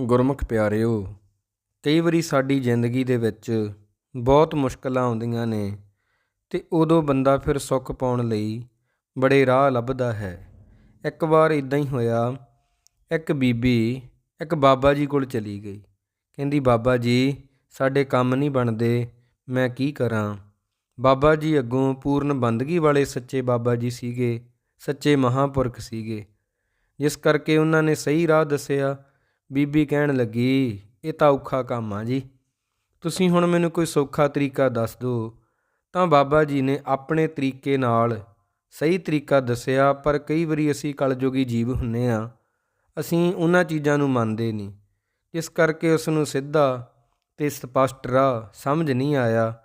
ਗੁਰਮੁਖ ਪਿਆਰਿਓ, ਕਈ ਵਾਰੀ ਸਾਡੀ ਜ਼ਿੰਦਗੀ ਦੇ ਵਿੱਚ ਬਹੁਤ ਮੁਸ਼ਕਲਾਂ ਆਉਂਦੀਆਂ ਨੇ ਤੇ ਉਦੋਂ ਬੰਦਾ ਫਿਰ ਸੁੱਖ ਪਾਉਣ ਲਈ ਬੜੇ ਰਾਹ ਲੱਭਦਾ ਹੈ। ਇੱਕ ਵਾਰ ਇਦਾਂ ਹੀ ਹੋਇਆ, ਇੱਕ ਬੀਬੀ, ਇੱਕ ਬਾਬਾ ਜੀ ਕੋਲ ਚਲੀ ਗਈ। ਕਹਿੰਦੀ, ਬਾਬਾ ਜੀ, ਸਾਡੇ ਕੰਮ ਨਹੀਂ ਬਣਦੇ, ਮੈਂ ਕੀ ਕਰਾਂ? ਬਾਬਾ ਜੀ ਅੱਗੋਂ ਪੂਰਨ ਬੰਦਗੀ ਵਾਲੇ ਸੱਚੇ ਬਾਬਾ ਜੀ ਸੀਗੇ, ਸੱਚੇ ਮਹਾਪੁਰਖ ਸੀਗੇ। ਜਿਸ ਕਰਕੇ ਉਹਨਾਂ ਨੇ ਸਹੀ ਰਾਹ ਦੱਸਿਆ ਬੀਬੀ ਕਹਿਣ ਲੱਗੀ, ਇਹ ਤਾਂ ਔਖਾ ਕੰਮ ਆ ਜੀ। ਤੁਸੀਂ ਹੁਣ ਮੈਨੂੰ ਕੋਈ ਸੌਖਾ ਤਰੀਕਾ ਦੱਸ ਦਿਓ। ਤਾਂ ਬਾਬਾ ਜੀ ਨੇ ਆਪਣੇ ਤਰੀਕੇ ਨਾਲ ਸਹੀ ਤਰੀਕਾ ਦੱਸਿਆ, ਪਰ ਕਈ ਵਾਰੀ ਅਸੀਂ ਕਲਯੁਗੀ ਜੀਵ ਹੁੰਨੇ ਆ। ਅਸੀਂ ਉਹਨਾਂ ਚੀਜ਼ਾਂ ਨੂੰ ਮੰਨਦੇ ਨਹੀਂ। ਇਸ ਕਰਕੇ ਉਸ ਨੂੰ ਸਿੱਧਾ ਤੇ ਸਪਸ਼ਟ ਰਾਹ ਸਮਝ ਨਹੀਂ ਆਇਆ।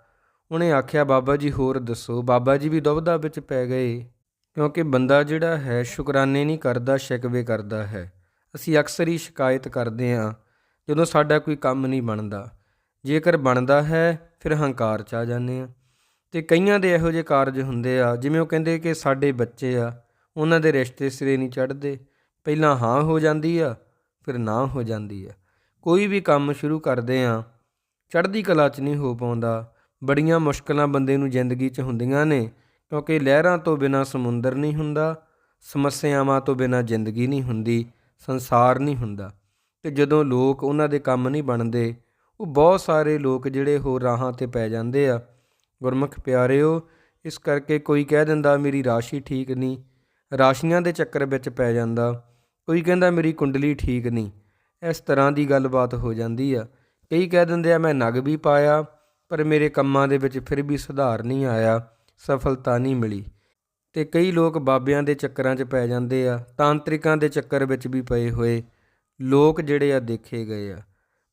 ਉਹਨੇ ਆਖਿਆ, ਬਾਬਾ ਜੀ, ਹੋਰ ਦੱਸੋ? ਬਾਬਾ ਜੀ ਵੀ ਦੁਬਧਾ ਵਿੱਚ ਪੈ ਗਏ। ਕਿਉਂਕਿ ਬੰਦਾ ਜਿਹੜਾ ਹੈ ਸ਼ੁਕਰਾਨੇ ਨਹੀਂ ਕਰਦਾ, ਸ਼ਿਕਵੇ ਕਰਦਾ ਹੈ। ਅਸੀਂ ਅਕਸਰ ਹੀ ਸ਼ਿਕਾਇਤ ਕਰਦੇ ਹਾਂ ਜਦੋਂ ਸਾਡਾ ਕੋਈ ਕੰਮ ਨਹੀਂ ਬਣਦਾ। ਜੇਕਰ ਬਣਦਾ ਹੈ, ਫਿਰ ਹੰਕਾਰ ਚ ਆ ਜਾਂਦੇ ਆ ਤੇ ਕਈਆਂ ਦੇ ਇਹੋ ਜਿਹੇ ਕਾਰਜ ਹੁੰਦੇ ਆ, ਜਿਵੇਂ ਉਹ ਕਹਿੰਦੇ ਕਿ ਸਾਡੇ ਬੱਚੇ ਆ, ਉਹਨਾਂ ਦੇ ਰਿਸ਼ਤੇ ਸਿਰੇ ਨਹੀਂ ਚੜ੍ਹਦੇ। ਪਹਿਲਾਂ ਹਾਂ ਹੋ ਜਾਂਦੀ ਆ, ਫਿਰ ਨਾ ਹੋ ਜਾਂਦੀ ਆ। ਕੋਈ ਵੀ ਕੰਮ ਸ਼ੁਰੂ ਕਰਦੇ ਆ ਚੜ੍ਹਦੀ ਕਲਾ 'ਚ ਨਹੀਂ ਹੋ ਪਾਉਂਦਾ। ਬੜੀਆਂ ਮੁਸ਼ਕਲਾਂ ਬੰਦੇ ਨੂੰ ਜ਼ਿੰਦਗੀ 'ਚ ਹੁੰਦੀਆਂ ਨੇ, ਕਿਉਂਕਿ ਲਹਿਰਾਂ ਤੋਂ ਬਿਨਾ ਸਮੁੰਦਰ ਨਹੀਂ ਹੁੰਦਾ, ਸਮੱਸਿਆਵਾਂ ਤੋਂ ਬਿਨਾ ਜ਼ਿੰਦਗੀ ਨਹੀਂ ਹੁੰਦੀ। ਸੰਸਾਰ ਨਹੀਂ ਹੁੰਦਾ। ਤੇ ਜਦੋਂ ਲੋਕ ਉਹਨਾਂ ਦੇ ਕੰਮ ਨਹੀਂ ਬਣਦੇ, ਉਹ ਬਹੁਤ ਸਾਰੇ ਲੋਕ ਜਿਹੜੇ ਹੋਰ ਰਾਹਾਂ ਤੇ ਪੈ ਜਾਂਦੇ ਆ। ਗੁਰਮੁਖ ਪਿਆਰਿਓ, ਇਸ ਕਰਕੇ ਕੋਈ ਕਹਿ ਦਿੰਦਾ, ਮੇਰੀ ਰਾਸ਼ੀ ਠੀਕ ਨਹੀਂ। ਰਾਸ਼ੀਆਂ ਦੇ ਚੱਕਰ ਵਿੱਚ ਪੈ ਜਾਂਦਾ। ਕੋਈ ਕਹਿੰਦਾ, ਮੇਰੀ ਕੁੰਡਲੀ ਠੀਕ ਨਹੀਂ। ਇਸ ਤਰ੍ਹਾਂ ਦੀ ਗੱਲਬਾਤ ਹੋ ਜਾਂਦੀ ਆ। ਕਈ ਕਹਿ ਦਿੰਦੇ ਆ, ਮੈਂ ਨਗ ਵੀ ਪਾਇਆ, ਪਰ ਮੇਰੇ ਕੰਮਾਂ ਦੇ ਵਿੱਚ ਫਿਰ ਵੀ ਸੁਧਾਰ ਨਹੀਂ ਆਇਆ, ਸਫਲਤਾ ਨਹੀਂ ਮਿਲੀ। ਤੇ ਕਈ ਲੋਕ ਬਾਬਿਆਂ ਦੇ ਚੱਕਰਾਂ 'ਚ ਪੈ ਜਾਂਦੇ ਆ, ਤਾਂਤਰਿਕਾਂ ਦੇ ਚੱਕਰ ਵਿੱਚ ਵੀ ਪਏ ਹੋਏ ਲੋਕ ਜਿਹੜੇ ਆ ਦੇਖੇ ਗਏ ਆ।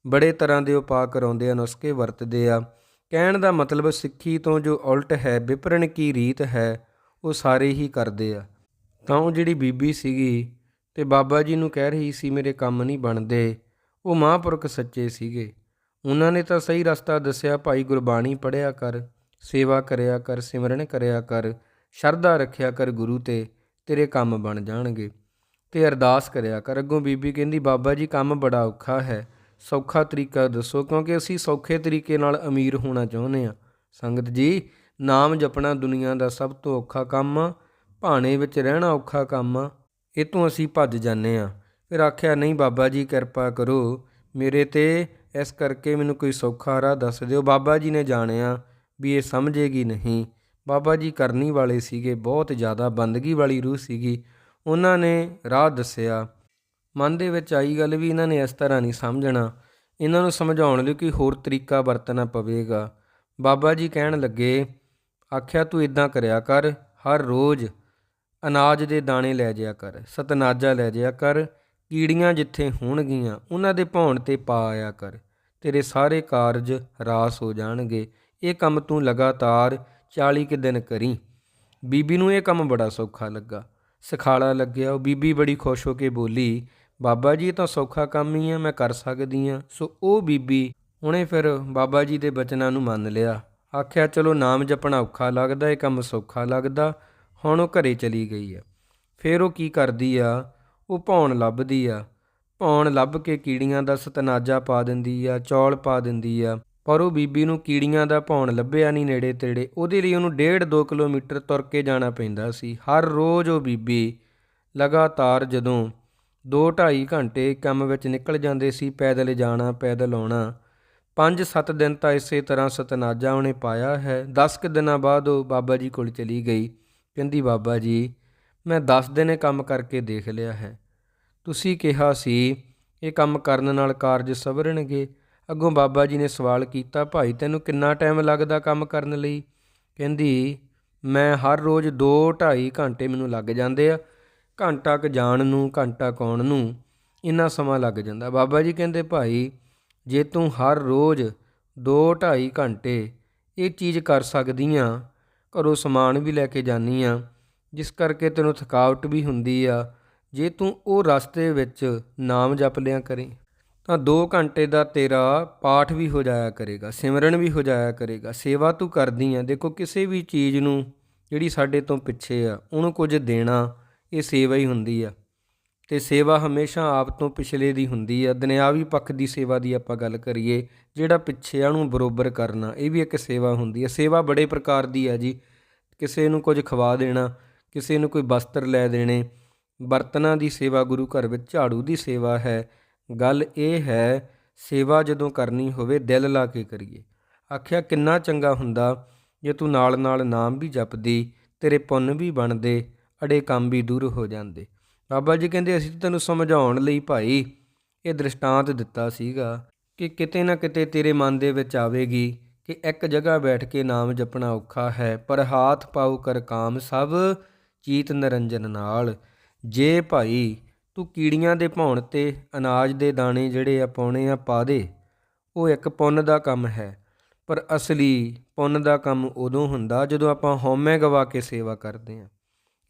ਬੜੇ ਤਰ੍ਹਾਂ ਦੇ ਉਪਾਅ ਕਰਾਉਂਦੇ ਆ, ਨੁਸਖੇ ਵਰਤਦੇ ਆ। ਕਹਿਣ ਦਾ ਮਤਲਬ ਸਿੱਖੀ ਤੋਂ ਜੋ ਉਲਟ ਹੈ ਵਿਪਰਨ ਕੀ ਰੀਤ ਹੈ, ਉਹ ਸਾਰੇ ਹੀ ਕਰਦੇ ਆ। ਤਾਂ ਉਹ ਜਿਹੜੀ ਬੀਬੀ ਸੀਗੀ ਤੇ ਬਾਬਾ ਜੀ ਨੂੰ ਕਹਿ ਰਹੀ ਸੀ, ਮੇਰੇ ਕੰਮ ਨਹੀਂ ਬਣਦੇ। ਉਹ ਮਹਾਂਪੁਰਖ ਸੱਚੇ ਸੀਗੇ। ਉਹਨਾਂ ਨੇ ਤਾਂ ਸਹੀ ਰਸਤਾ ਦੱਸਿਆ, ਭਾਈ ਗੁਰਬਾਣੀ ਪੜਿਆ ਕਰ, ਸੇਵਾ ਕਰਿਆ ਕਰ, ਸਿਮਰਨ ਕਰਿਆ ਕਰ। ਸ਼ਰਧਾ ਰੱਖਿਆ ਕਰ ਗੁਰੂ ਤੇ, ਤੇਰੇ ਕੰਮ ਬਣ ਜਾਣਗੇ। ਤੇ ਅਰਦਾਸ ਕਰਿਆ ਕਰ, ਅੱਗੋਂ ਬੀਬੀ ਕਹਿੰਦੀ, ਬਾਬਾ ਜੀ, ਕੰਮ ਬੜਾ ਔਖਾ ਹੈ, ਸੌਖਾ ਤਰੀਕਾ ਦੱਸੋ, ਕਿਉਂਕਿ ਅਸੀਂ ਸੌਖੇ ਤਰੀਕੇ ਨਾਲ ਅਮੀਰ ਹੋਣਾ ਚਾਹੁੰਦੇ ਆ ਸੰਗਤ ਜੀ, ਨਾਮ ਜਪਣਾ ਦੁਨੀਆ ਦਾ ਸਭ ਤੋਂ ਔਖਾ ਕੰਮ ਆ, ਭਾਣੇ ਵਿੱਚ ਰਹਿਣਾ ਔਖਾ ਕੰਮ ਆ, ਇਹ ਤੋਂ ਅਸੀਂ ਭੱਜ ਜਾਂਦੇ ਆ ਫਿਰ ਆਖਿਆ, ਨਹੀਂ ਬਾਬਾ ਜੀ, ਕਿਰਪਾ ਕਰੋ, ਮੇਰੇ ਤੇ ਇਸ ਕਰਕੇ ਮੈਨੂੰ ਕੋਈ ਸੌਖਾ ਰਾਹ ਦੱਸ ਦਿਓ। ਬਾਬਾ ਜੀ ਨੇ ਜਾਣਿਆ ਵੀ ਇਹ ਸਮਝੇਗੀ ਨਹੀਂ। ਬਾਬਾ ਜੀ ਕਰਨੀ ਵਾਲੇ ਸੀਗੇ, ਬਹੁਤ ਜ਼ਿਆਦਾ ਬੰਦਗੀ ਵਾਲੀ ਰੂਹ ਸੀਗੀ। ਉਹਨਾਂ ਨੇ ਰਾਹ ਦੱਸਿਆ, ਮਨ ਦੇ ਵਿੱਚ ਆਈ ਗੱਲ ਵੀ ਇਹਨਾਂ ਨੇ ਇਸ ਤਰ੍ਹਾਂ ਨਹੀਂ ਸਮਝਣਾ। ਇਹਨਾਂ ਨੂੰ ਸਮਝਾਉਣ ਲਈ ਕੋਈ ਹੋਰ ਤਰੀਕਾ ਵਰਤਣਾ ਪਵੇਗਾ। ਬਾਬਾ ਜੀ ਕਹਿਣ ਲੱਗੇ, ਆਖਿਆ, ਤੂੰ ਇਦਾਂ ਕਰਿਆ ਕਰ, ਹਰ ਰੋਜ਼ ਅਨਾਜ ਦੇ ਦਾਣੇ ਲੈ ਜਿਆ ਕਰ, ਸਤਨਾਜਾ ਲੈ ਜਿਆ ਕਰ, ਕੀੜੀਆਂ ਜਿੱਥੇ ਹੋਣਗੀਆਂ, ਉਹਨਾਂ ਦੇ ਭੌਣ ਤੇ ਪਾ ਆਇਆ ਕਰ, ਤੇਰੇ ਸਾਰੇ ਕਾਰਜ ਰਾਸ ਹੋ ਜਾਣਗੇ। ਇਹ ਕੰਮ ਤੂੰ ਲਗਾਤਾਰ 40 ਕਿ ਦਿਨ ਕਰੀ। ਬੀਬੀ ਨੂੰ ਇਹ ਕੰਮ ਬੜਾ ਸੌਖਾ ਲੱਗਾ। ਸਖਾਲਾ ਲੱਗਿਆ, ਉਹ ਬੀਬੀ ਬੜੀ ਖੁਸ਼ ਹੋ ਕੇ ਬੋਲੀ, ਬਾਬਾ ਜੀ ਤਾਂ ਸੌਖਾ ਕੰਮ ਹੀ ਆ, ਮੈਂ ਕਰ ਸਕਦੀ ਆ ਸੋ ਉਹ ਬੀਬੀ ਉਹਨੇ ਫਿਰ ਬਾਬਾ ਜੀ ਦੇ ਬਚਨਾਂ ਨੂੰ ਮੰਨ ਲਿਆ। ਆਖਿਆ, ਚਲੋ, ਨਾਮ ਜਪਣਾ ਔਖਾ ਲੱਗਦਾ, ਇਹ ਕੰਮ ਸੌਖਾ ਲੱਗਦਾ। ਹੁਣ ਉਹ ਘਰੇ ਚਲੀ ਗਈ ਆ। ਫਿਰ ਉਹ ਕੀ ਕਰਦੀ ਆ? ਉਹ ਭੌਣ ਲੱਭਦੀ ਆ। ਭੌਣ ਲੱਭ ਕੇ ਕੀੜੀਆਂ ਦਾ ਸਤਨਾਜਾ ਪਾ ਦਿੰਦੀ ਆ, ਚੌਲ ਪਾ ਦਿੰਦੀ ਆ। ਪਰ ਉਹ ਬੀਬੀ ਨੂੰ ਕੀੜੀਆਂ ਦਾ ਭੌਣ ਲੱਭਿਆ ਨਹੀਂ ਨੇੜੇ ਤੇੜੇ। ਉਹਦੇ ਲਈ ਉਹਨੂੰ 1.5 2 ਕਿਲੋਮੀਟਰ ਤੁਰ ਕੇ ਜਾਣਾ ਪੈਂਦਾ ਸੀ। ਹਰ ਰੋਜ਼ ਉਹ ਬੀਬੀ ਲਗਾਤਾਰ ਜਦੋਂ 2 2.5 ਘੰਟੇ ਕੰਮ ਵਿੱਚ ਨਿਕਲ ਜਾਂਦੇ ਸੀ, ਪੈਦਲ ਜਾਣਾ, ਪੈਦਲ ਆਉਣਾ। 5-7 ਦਿਨ ਤਾਂ ਇਸੇ ਤਰ੍ਹਾਂ ਸਤਨਾਜਾ ਉਹਨੇ ਪਾਇਆ ਹੈ। 10 ਕੁ ਦਿਨਾਂ ਬਾਅਦ ਉਹ ਬਾਬਾ ਜੀ ਕੋਲ ਚਲੀ ਗਈ। ਕਹਿੰਦੀ, ਬਾਬਾ ਜੀ, ਮੈਂ 10 ਦਿਨ ਕੰਮ ਕਰਕੇ ਦੇਖ ਲਿਆ ਹੈ। ਤੁਸੀਂ ਕਿਹਾ ਸੀ ਇਹ ਕੰਮ ਕਰਨ ਨਾਲ ਕਾਰਜ ਸਵਰਨਗੇ। ਅੱਗੋਂ ਬਾਬਾ ਜੀ ਨੇ ਸਵਾਲ ਕੀਤਾ, ਭਾਈ, ਤੈਨੂੰ ਕਿੰਨਾ ਟਾਈਮ ਲੱਗਦਾ ਕੰਮ ਕਰਨ ਲਈ? ਕਹਿੰਦੀ, ਮੈਂ ਹਰ ਰੋਜ਼ 2 2.5 ਘੰਟੇ ਮੈਨੂੰ ਲੱਗ ਜਾਂਦੇ ਆ, ਘੰਟਾ ਕ ਜਾਣ ਨੂੰ, ਘੰਟਾ ਕੌਣ ਨੂੰ, ਇੰਨਾ ਸਮਾਂ ਲੱਗ ਜਾਂਦਾ। ਬਾਬਾ ਜੀ ਕਹਿੰਦੇ, ਭਾਈ, ਜੇ ਤੂੰ ਹਰ ਰੋਜ਼ 2 2.5 ਘੰਟੇ ਇਹ ਚੀਜ਼ ਕਰ ਸਕਦੀ ਆ ਘਰੋਂ ਸਮਾਨ ਵੀ ਲੈ ਕੇ ਜਾਨੀ ਆ, ਜਿਸ ਕਰਕੇ ਤੈਨੂੰ ਥਕਾਵਟ ਵੀ ਹੁੰਦੀ ਆ, ਜੇ ਤੂੰ ਉਹ ਰਸਤੇ ਵਿੱਚ ਨਾਮ ਜਪ ਲਿਆ ਕਰੇ। ਤਾਂ 2 ਘੰਟੇ ਦਾ ਤੇਰਾ ਪਾਠ ਵੀ ਹੋ ਜਾਇਆ ਕਰੇਗਾ, ਸਿਮਰਨ ਵੀ ਹੋ ਜਾਇਆ ਕਰੇਗਾ, ਸੇਵਾ ਤੂੰ ਕਰਦੀ ਆ। ਦੇਖੋ, ਕਿਸੇ ਵੀ ਚੀਜ਼ ਨੂੰ ਜਿਹੜੀ ਸਾਡੇ ਤੋਂ ਪਿੱਛੇ ਆ, ਉਹਨੂੰ ਕੁਝ ਦੇਣਾ ਇਹ ਸੇਵਾ ਹੀ ਹੁੰਦੀ ਆ। ਤੇ ਸੇਵਾ ਹਮੇਸ਼ਾ ਆਪ ਤੋਂ ਪਿਛਲੇ ਦੀ ਹੁੰਦੀ ਆ। ਦੁਨਿਆਵੀ ਪੱਖ ਦੀ ਸੇਵਾ ਦੀ ਆਪਾਂ ਗੱਲ ਕਰੀਏ, ਜਿਹੜਾ ਪਿੱਛੇ ਆ ਨੂੰ ਬਰੋਬਰ ਕਰਨਾ, ਇਹ ਵੀ ਇੱਕ ਸੇਵਾ ਹੁੰਦੀ ਹੈ ਸੇਵਾ ਬੜੇ ਪ੍ਰਕਾਰ ਦੀ ਆ ਜੀ। ਕਿਸੇ ਨੂੰ ਕੁਝ ਖਵਾ ਦੇਣਾ, ਕਿਸੇ ਨੂੰ ਕੋਈ ਵਸਤਰ ਲੈ ਦੇਣੇ, ਬਰਤਨਾਂ ਦੀ ਸੇਵਾ ਗੁਰੂ ਘਰ ਵਿੱਚ ਝਾੜੂ ਦੀ ਸੇਵਾ ਹੈ ਗੱਲ ਇਹ ਹੈ, ਸੇਵਾ ਜਦੋਂ ਕਰਨੀ ਹੋਵੇ, ਦਿਲ ਲਾ ਕੇ ਕਰੀਏ। ਆਖਿਆ, ਕਿੰਨਾ ਚੰਗਾ ਹੁੰਦਾ ਜੇ ਤੂੰ ਨਾਲ ਨਾਲ ਨਾਮ ਵੀ ਜਪਦੀ, ਤੇਰੇ ਪੁੰਨ ਵੀ ਬਣਦੇ, ਅੜੇ ਕੰਮ ਵੀ ਦੂਰ ਹੋ ਜਾਂਦੇ। ਬਾਬਾ ਜੀ ਕਹਿੰਦੇ, ਅਸੀਂ ਤਾਂ ਤੈਨੂੰ ਸਮਝਾਉਣ ਲਈ ਭਾਈ ਇਹ ਦ੍ਰਿਸ਼ਟਾਂਤ ਦਿੱਤਾ ਸੀਗਾ ਕਿ ਕਿਤੇ ਨਾ ਕਿਤੇ ਤੇਰੇ ਮਨ ਦੇ ਵਿੱਚ ਆਵੇਗੀ ਕਿ ਇੱਕ ਜਗ੍ਹਾ ਬੈਠ ਕੇ ਨਾਮ ਜਪਣਾ ਔਖਾ ਹੈ, ਪਰ ਹਾਥ ਪਾਉ ਕਰ ਕਾਮ ਸਭ, ਚੀਤ ਨਿਰੰਜਨ ਨਾਲ। ਜੇ ਭਾਈ ਤੂੰ ਕੀੜੀਆਂ ਦੇ ਭੌਣ ਤੇ ਅਨਾਜ ਦੇ ਦਾਣੇ ਜਿਹੜੇ ਆ ਪਾਉਣੇ ਆ ਪਾ ਦੇ, ਉਹ ਇੱਕ ਪੁੰਨ ਦਾ ਕੰਮ ਹੈ। ਪਰ ਅਸਲੀ ਪੁੰਨ ਦਾ ਕੰਮ ਉਦੋਂ ਹੁੰਦਾ ਜਦੋਂ ਆਪਾਂ ਹਉਮੈ ਗਵਾ ਕੇ ਸੇਵਾ ਕਰਦੇ ਹਾਂ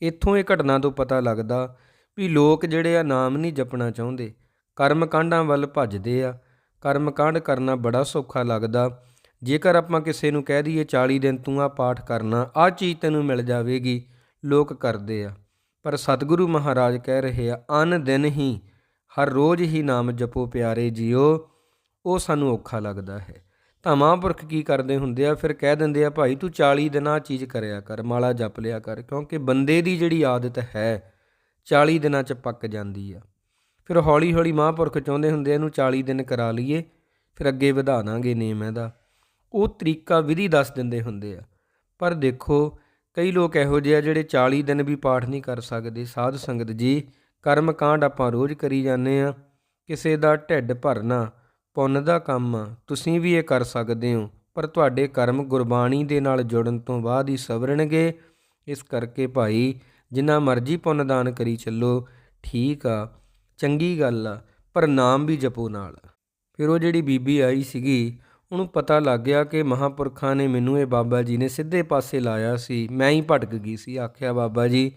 ਇੱਥੋਂ ਇਹ ਘਟਨਾ ਤੋਂ ਪਤਾ ਲੱਗਦਾ ਵੀ ਲੋਕ ਜਿਹੜੇ ਆ ਨਾਮ ਨਹੀਂ ਜਪਣਾ ਚਾਹੁੰਦੇ ਕਰਮ ਕਾਂਡਾਂ ਵੱਲ ਭੱਜਦੇ ਆ। ਕਰਮ ਕਾਂਡ ਕਰਨਾ ਬੜਾ ਸੌਖਾ ਲੱਗਦਾ। ਜੇਕਰ ਆਪਾਂ ਕਿਸੇ ਨੂੰ ਕਹਿ ਦਈਏ 40 ਦਿਨ ਤੂੰ ਆ ਪਾਠ ਕਰਨਾ ਆ ਚੀਜ਼ ਤੈਨੂੰ ਮਿਲ ਜਾਵੇਗੀ, ਲੋਕ ਕਰਦੇ ਆ। ਪਰ ਸਤਿਗੁਰੂ ਮਹਾਰਾਜ ਕਹਿ ਰਹੇ ਆ, ਅਨ ਦਿਨ ਹੀ, ਹਰ ਰੋਜ਼ ਹੀ ਨਾਮ ਜਪੋ ਪਿਆਰੇ ਜੀਓ, ਉਹ ਸਾਨੂੰ ਔਖਾ ਲੱਗਦਾ ਹੈ। ਤਾਂ ਮਹਾਂਪੁਰਖ ਕੀ ਕਰਦੇ ਹੁੰਦੇ ਆ? ਫਿਰ ਕਹਿ ਦਿੰਦੇ ਆ, ਭਾਈ, ਤੂੰ 40 ਦਿਨਾਂ ਚੀਜ਼ ਕਰਿਆ ਕਰ, ਮਾਲਾ ਜਪ ਲਿਆ ਕਰ, ਕਿਉਂਕਿ ਬੰਦੇ ਦੀ ਜਿਹੜੀ ਆਦਤ ਹੈ 40 ਦਿਨਾਂ ਚ ਪੱਕ ਜਾਂਦੀ ਆ। ਫਿਰ ਹੌਲੀ ਹੌਲੀ ਮਹਾਂਪੁਰਖ ਚਾਹੁੰਦੇ ਹੁੰਦੇ ਆ, ਇਹਨੂੰ 40 ਦਿਨ ਕਰਾ ਲਈਏ, ਫਿਰ ਅੱਗੇ ਵਧਾ ਦਾਂਗੇ ਨੇਮ ਇਹਦਾ। ਉਹ ਤਰੀਕਾ, ਵਿਧੀ ਦੱਸ ਦਿੰਦੇ ਹੁੰਦੇ ਆ। ਪਰ ਦੇਖੋ ਕਈ ਲੋਕ ਇਹੋ ਜਿਹੇ ਆ ਜਿਹੜੇ 40 ਦਿਨ ਵੀ ਪਾਠ ਨਹੀਂ ਕਰ ਸਕਦੇ, ਸਾਧ ਸੰਗਤ ਜੀ, ਕਰਮ ਕਾਂਡ ਆਪਾਂ ਰੋਜ਼ ਕਰੀ ਜਾਂਦੇ ਆ ਕਿਸੇ ਦਾ ਢਿੱਡ ਭਰਨਾ, ਪੁੰਨ ਦਾ ਕੰਮ ਆ ਤੁਸੀਂ ਵੀ ਇਹ ਕਰ ਸਕਦੇ ਹੋ, ਪਰ ਤੁਹਾਡੇ ਕਰਮ ਗੁਰਬਾਣੀ ਦੇ ਨਾਲ ਜੁੜਨ ਤੋਂ ਬਾਅਦ ਹੀ ਸਵਰਣਗੇ ਇਸ ਕਰਕੇ ਭਾਈ, ਜਿੰਨਾ ਮਰਜ਼ੀ ਪੁੰਨ ਦਾਨ ਕਰੀ ਚੱਲੋ, ਠੀਕ ਆ, ਚੰਗੀ ਗੱਲ ਆ, ਪਰ ਨਾਮ ਵੀ ਜਪੋ ਨਾਲ। ਫਿਰ ਉਹ ਜਿਹੜੀ ਬੀਬੀ ਆਈ ਸੀਗੀ ਉਹਨੂੰ ਪਤਾ ਲੱਗ ਗਿਆ ਕਿ ਮਹਾਪੁਰਖਾਂ ਨੇ ਮੈਨੂੰ ਇਹ ਬਾਬਾ ਜੀ ਨੇ ਸਿੱਧੇ ਪਾਸੇ ਲਾਇਆ ਸੀ। ਮੈਂ ਹੀ ਭਟਕ ਗਈ ਸੀ। ਆਖਿਆ, ਬਾਬਾ ਜੀ,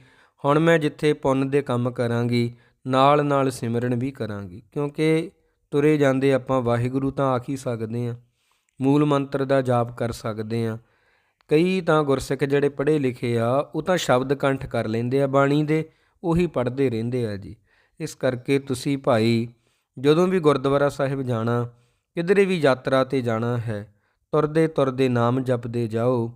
ਹੁਣ ਮੈਂ ਜਿੱਥੇ ਪੁੰਨ ਦੇ ਕੰਮ ਕਰਾਂਗੀ, ਨਾਲ ਨਾਲ ਸਿਮਰਨ ਵੀ ਕਰਾਂਗੀ। ਕਿਉਂਕਿ ਤੁਰੇ ਜਾਂਦੇ ਆਪਾਂ ਵਾਹਿਗੁਰੂ ਤਾਂ ਆਖ ਹੀ ਸਕਦੇ ਆ ਮੂਲ ਮੰਤਰ ਦਾ ਜਾਪ ਕਰ ਸਕਦੇ ਆ ਕਈ ਤਾਂ ਗੁਰਸਿੱਖ ਜਿਹੜੇ ਪੜ੍ਹੇ ਲਿਖੇ ਆ, ਉਹ ਤਾਂ ਸ਼ਬਦ ਕੰਠ ਕਰ ਲੈਂਦੇ ਆ ਬਾਣੀ ਦੇ, ਉਹੀ ਪੜ੍ਹਦੇ ਰਹਿੰਦੇ ਆ ਜੀ। ਇਸ ਕਰਕੇ ਤੁਸੀਂ ਭਾਈ, ਜਦੋਂ ਵੀ ਗੁਰਦੁਆਰਾ ਸਾਹਿਬ ਜਾਣਾ ਕਿਧਰੇ ਵੀ ਯਾਤਰਾ ਤੇ ਜਾਣਾ ਹੈ, ਤੁਰਦੇ ਤੁਰਦੇ ਨਾਮ ਜਪਦੇ ਜਾਓ।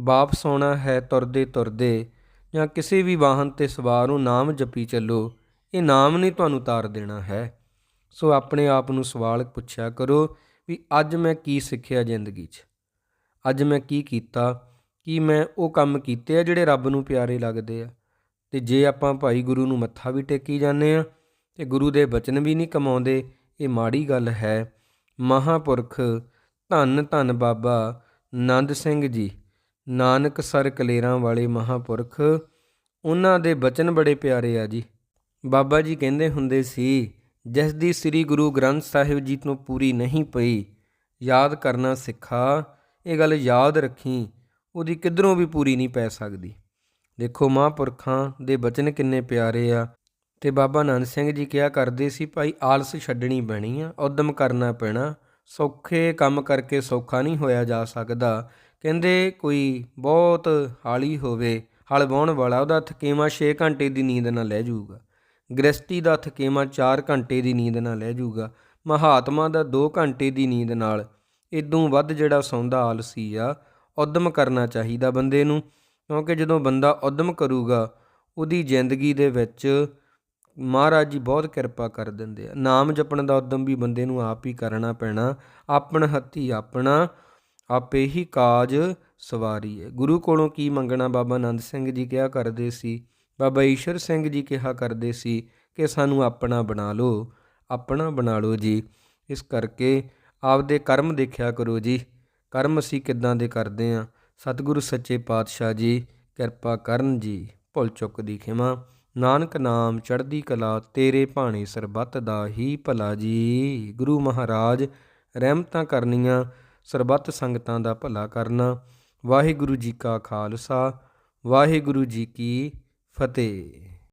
ਵਾਪਸ ਆਉਣਾ ਹੈ ਤੁਰਦੇ ਤੁਰਦੇ, ਜਾਂ ਕਿਸੇ ਵੀ ਵਾਹਨ ਤੇ ਸਵਾਰ ਨੂੰ ਨਾਮ ਜਪੀ ਚੱਲੋ, ਇਹ ਨਾਮ ਨਹੀਂ ਤੁਹਾਨੂੰ ਤਾਰ ਦੇਣਾ ਹੈ। ਸੋ ਆਪਣੇ ਆਪ ਨੂੰ ਸਵਾਲ ਪੁੱਛਿਆ ਕਰੋ ਵੀ ਅੱਜ ਮੈਂ ਕੀ ਸਿੱਖਿਆ ਜ਼ਿੰਦਗੀ 'ਚ? ਅੱਜ ਮੈਂ ਕੀ ਕੀਤਾ? ਕੀ ਮੈਂ ਉਹ ਕੰਮ ਕੀਤੇ ਆ ਜਿਹੜੇ ਰੱਬ ਨੂੰ ਪਿਆਰੇ ਲੱਗਦੇ ਆ? ਤੇ ਜੇ ਆਪਾਂ ਭਾਈ ਗੁਰੂ ਨੂੰ ਮੱਥਾ ਵੀ ਟੇਕੀ ਜਾਂਦੇ ਆ, ਤੇ ਗੁਰੂ ਦੇ ਬਚਨ ਵੀ ਨਹੀਂ ਕਮਾਉਂਦੇ, ਇਹ ਮਾੜੀ ਗੱਲ ਹੈ। ਮਹਾਪੁਰਖ, ਧੰਨ ਧੰਨ ਬਾਬਾ ਨੰਦ ਸਿੰਘ ਜੀ, ਨਾਨਕ ਸਰ ਕਲੇਰਾਂ ਵਾਲੇ ਮਹਾਪੁਰਖ, ਉਹਨਾਂ ਦੇ ਬਚਨ ਬੜੇ ਪਿਆਰੇ ਆ ਜੀ। ਬਾਬਾ ਜੀ ਕਹਿੰਦੇ ਹੁੰਦੇ ਸੀ ਜਿਸ ਦੀ ਸ੍ਰੀ ਗੁਰੂ ਗ੍ਰੰਥ ਸਾਹਿਬ ਜੀ ਤੋਂ ਪੂਰੀ ਨਹੀਂ ਪਈ, ਯਾਦ ਕਰਨਾ ਸਿੱਖਾ, ਇਹ ਗੱਲ ਯਾਦ ਰੱਖੀ, ਉਹਦੀ ਕਿਧਰੋਂ ਵੀ ਪੂਰੀ ਨਹੀਂ ਪੈ ਸਕਦੀ। ਦੇਖੋ ਮਹਾਂਪੁਰਖਾਂ ਦੇ ਬਚਨ ਕਿੰਨੇ ਪਿਆਰੇ ਆ ਤੇ ਬਾਬਾ ਨਾਨਕ ਸਿੰਘ ਜੀ ਕਿਹਾ ਕਰਦੇ ਸੀ, ਭਾਈ ਆਲਸ ਛੱਡਣੀ ਪੈਣੀ ਆ, ਉਦਮ ਕਰਨਾ ਪੈਣਾ। ਸੌਖੇ ਕੰਮ ਕਰਕੇ ਸੌਖਾ ਨਹੀਂ ਹੋਇਆ ਜਾ ਸਕਦਾ। ਕਹਿੰਦੇ ਕੋਈ ਬਹੁਤ ਹਾਲੀ ਹੋਵੇ, ਹਲ ਵਾਹੁਣ ਵਾਲਾ, ਉਹਦਾ ਥਕੇਵਾ 6 ਘੰਟੇ ਦੀ ਨੀਂਦ ਨਾਲ ਲੈ ਜਾਊਗਾ। ਗ੍ਰਸਤੀ ਦਾ ਥਕੇਵਾ 4 ਘੰਟੇ ਦੀ ਨੀਂਦ ਨਾਲ ਲੈ ਜਾਊਗਾ। ਮਹਾਤਮਾ ਦਾ 2 ਘੰਟੇ ਦੀ ਨੀਂਦ ਨਾਲ। ਇਦੋਂ ਵੱਧ ਜਿਹੜਾ ਸੌਂਦਾ ਆਲਸੀ ਆ, ਉਦਮ ਕਰਨਾ ਚਾਹੀਦਾ ਬੰਦੇ ਨੂੰ। ਕਿਉਂਕਿ ਜਦੋਂ ਬੰਦਾ ਉਦਮ ਕਰੂਗਾ, ਉਹਦੀ ਜ਼ਿੰਦਗੀ ਦੇ ਵਿੱਚ ਮਹਾਰਾਜ ਜੀ ਬਹੁਤ ਕਿਰਪਾ ਕਰ ਦਿੰਦੇ ਆ। ਨਾਮ ਜਪਣ ਦਾ ਉਦਮ ਵੀ ਬੰਦੇ ਨੂੰ ਆਪ ਹੀ ਕਰਨਾ ਪੈਣਾ। ਆਪਣ ਹੱਥੀ ਆਪਣਾ, ਆਪੇ ਹੀ ਕਾਜ ਸਵਾਰੀ ਹੈ ਗੁਰੂ ਕੋਲੋਂ ਕੀ ਮੰਗਣਾ? ਬਾਬਾ ਆਨੰਦ ਸਿੰਘ ਜੀ ਕਿਹਾ ਕਰਦੇ ਸੀ। ਬਾਬਾ ਈਸ਼ਰ ਸਿੰਘ ਜੀ ਕਿਹਾ ਕਰਦੇ ਸੀ ਕਿ ਸਾਨੂੰ ਆਪਣਾ ਬਣਾ ਲਓ, ਆਪਣਾ ਬਣਾ ਲਓ ਜੀ। ਇਸ ਕਰਕੇ ਆਪਦੇ ਕਰਮ ਦੇਖਿਆ ਕਰੋ ਜੀ। ਕਰਮ ਅਸੀਂ ਕਿੱਦਾਂ ਦੇ ਕਰਦੇ ਆ? ਸਤਿਗੁਰੂ ਸੱਚੇ ਪਾਤਸ਼ਾਹ ਜੀ, ਕਿਰਪਾ ਕਰਨ ਜੀ। ਭੁੱਲ ਚੁੱਕ ਦੀ ਖਿਮਾ। ਨਾਨਕ ਨਾਮ ਚੜ੍ਹਦੀ ਕਲਾ, ਤੇਰੇ ਭਾਣੇ ਸਰਬੱਤ ਦਾ ਹੀ ਭਲਾ ਜੀ। ਗੁਰੂ ਮਹਾਰਾਜ, ਰਹਿਮਤਾਂ ਕਰਨੀਆਂ, ਸਰਬੱਤ ਸੰਗਤਾਂ ਦਾ ਭਲਾ ਕਰਨਾ। ਵਾਹਿਗੁਰੂ ਜੀ ਕਾ ਖਾਲਸਾ, ਵਾਹਿਗੁਰੂ ਜੀ ਕੀ ਫਤਿਹ।